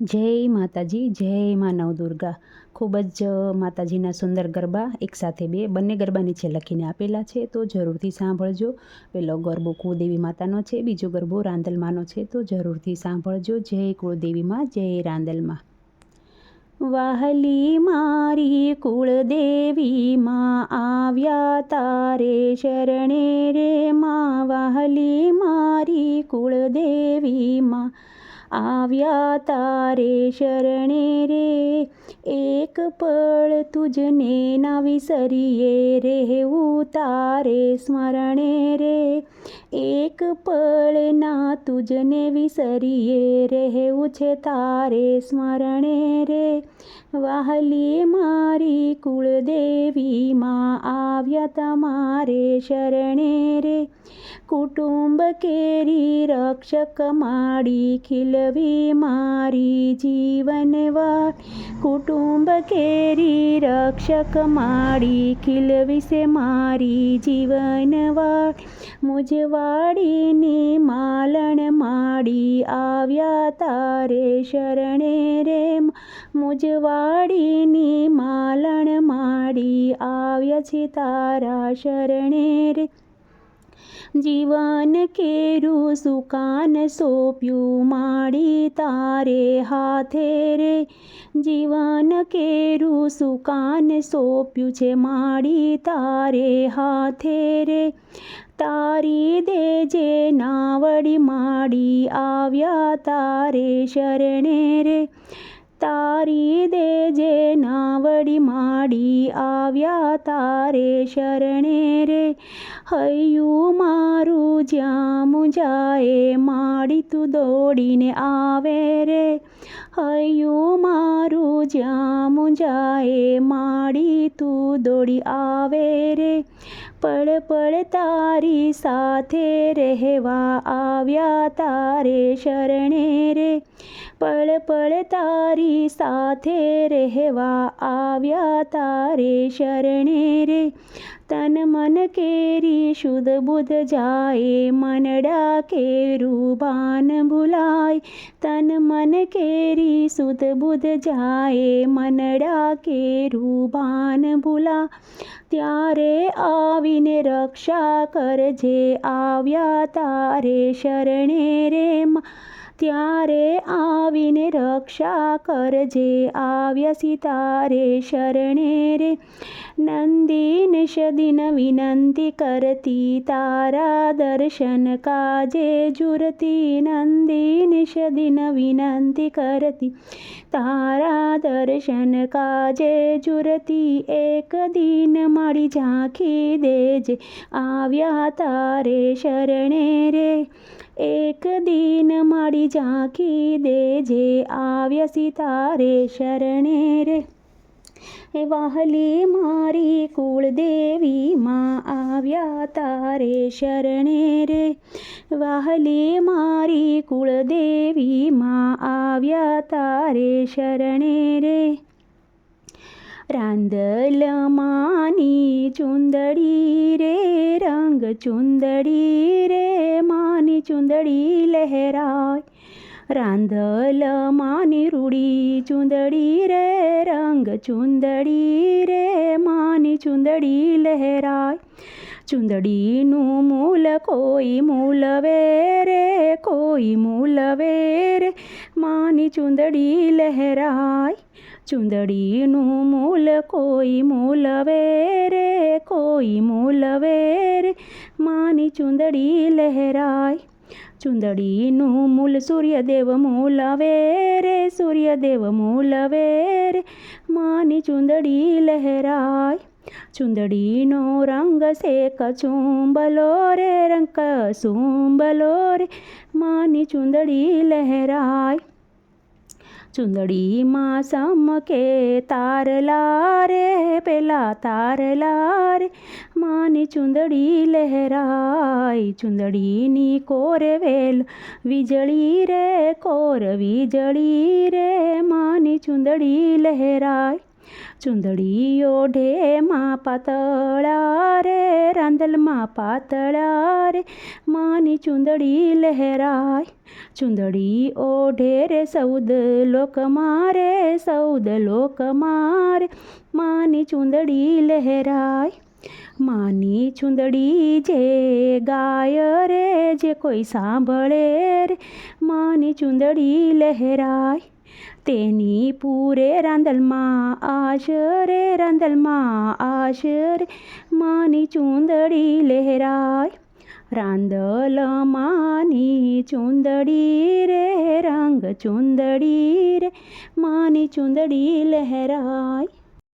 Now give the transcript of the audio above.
જય માતાજી, જય માં નવદુર્ગા. ખૂબ જ માતાજીના સુંદર ગરબા એકસાથે બે, બંને ગરબા નીચે લખીને આપેલા છે તો જરૂરથી સાંભળજો. પેલો ગરબો કુળદેવી માતાનો છે, બીજો ગરબો રાંદલમાનો છે, તો જરૂરથી સાંભળજો. જય કુળદેવીમાં જય રાંદલમાં. વાહલી મારી કુળદેવીમાં આવ્યા તારે શરણે રે માં. વાહલી મારી કુળદેવીમાં આવ્યા તારે શરણે રે એક પળ તુજને ના વિસરીએ રહેવું તારે સ્મરણે રે એક પળ ના તુજને વિસરીએ રહેવું છે તારે સ્મરણે રે વાહલી મારી કુળદેવીમાં આવ્યા તમારે શરણે રે કુટુંબ કેરી રક્ષક માડી ખીલવી મારી જીવનવાડ કુટુંબ કેરી રક્ષક માડી ખીલ વિશે મારી જીવનવાડ મુજવાડીની માલણ માડી આવ્યા તારે શરણે રે મુજવાડીની માલણ માડી આવ્યા છે તારા શરણે રે જીવન કેરું સુકાન સોંપ્યું માડી તારે હાથે રે જીવન કેરું સુકાન સોંપ્યું છે માડી તારે હાથે રે તારી દેજે નાવડી માડી આવ્યા તારે શરણે રે તારી દેજે નાવડી માડી આવ્યા તારે શરણે રે. હૈયું મારું જ્યાં મુંજાએ માડી તું દોડીને આવે રે. હૈયું મારું જ્યાં મુંજાએ માડી તું દોડી આવે રે. પળ પળ તારી સાથે રહેવા આવ્યા તારે શરણે રે. પળ પળ તારી સાથે રહેવા આવ્યા તારે શરણે રે. તન મન કેરી શુદ્ધ બુદ્ધ જાય મનડા કેરું બાન ભૂલાય. તન મન કેરી શુદ્ધ બુધ જાય મનડા કે રૂબાન ભૂલા ત્યારે આવીને રક્ષા કરજે આવ્યા તારે શરણે રે ત્યારે આવીને રક્ષા કરજે આવ્યા સિતારે શરણે રે. નંદીન દિન વિનંતી કરતી તારા દર્શન કાજે જુરતી. નંદીન દિન વિનંતી કરતી તારા દર્શન કાજે જુરતી. એક દિન મારી ઝાંખી દેજે, આવ્યા તારે શરણે રે. એક દિન મારી ઝાંખી દેજે આવ્યા સિતારે શરણે રે. એ વાહલી મારી કુળદેવીમાં આવ્યા તારે શરણે રે. વાહલી મારી કુળદેવીમાં આવ્યા તારે શરણે રે. રાંદલમાની ચુંદડી રે, રંગ ચુંદડી રે, માની ચુંદડી લહેરાય. રાંધલ માની રૂડી ચુંદડી રે, રંગ ચુંદડી રે, માની ચુંદડી લહેરાય. ચુંદડીનું મૂલ કોઈ મૂલવે રે કોઈ મૂલવે રે માની ચુંદડી લહેરાય. ચુંદડીનું મૂલ કોઈ મૂલવે રે કોઈ મૂલવે રે માની ચુંદડી લહેરાય. ચુંદડીનું મૂલ સૂર્યદેવ મૂલવે રે સૂર્યદેવ મૂલવે રે માની ચુંદડી લહેરાય ચુંદડીનો રંગ છે કચુંબલો રે રંગ કસુંબલો રે માની ચુંદડી લહેરાય ચુંદડીમાં સમકે તારલા રે પેલા તારલા રે માની ચુંદડી લહેરાય ચુંદડીની કોરે વેલ વીજળી રે કોર વીજળી રે માની ચુંદડી લહેરાય ચૂંદડી ઢેમાં પાતળા રે રાંદલમાં પાતળા રે માની ચુંદડી લહેરાય. ચુંદડી ઓઢે રે, સૌદ લોક મારે સૌદ લોક મારે માની ચુંદડી લહેરાય. માની ચુંદડી જે ગાય રે, જે કોઈ સાંભળે રે, માની ચુંદડી લહેરાય. તેની પૂરે રાંદલમાં આશ રે રાંદલમાં આશ રે માની ચૂંદડી લહેરાય. રાંદલ માની ચૂંદડી રે, રંગ ચૂંદડી રે, માની ચૂંદડી લહેરાય.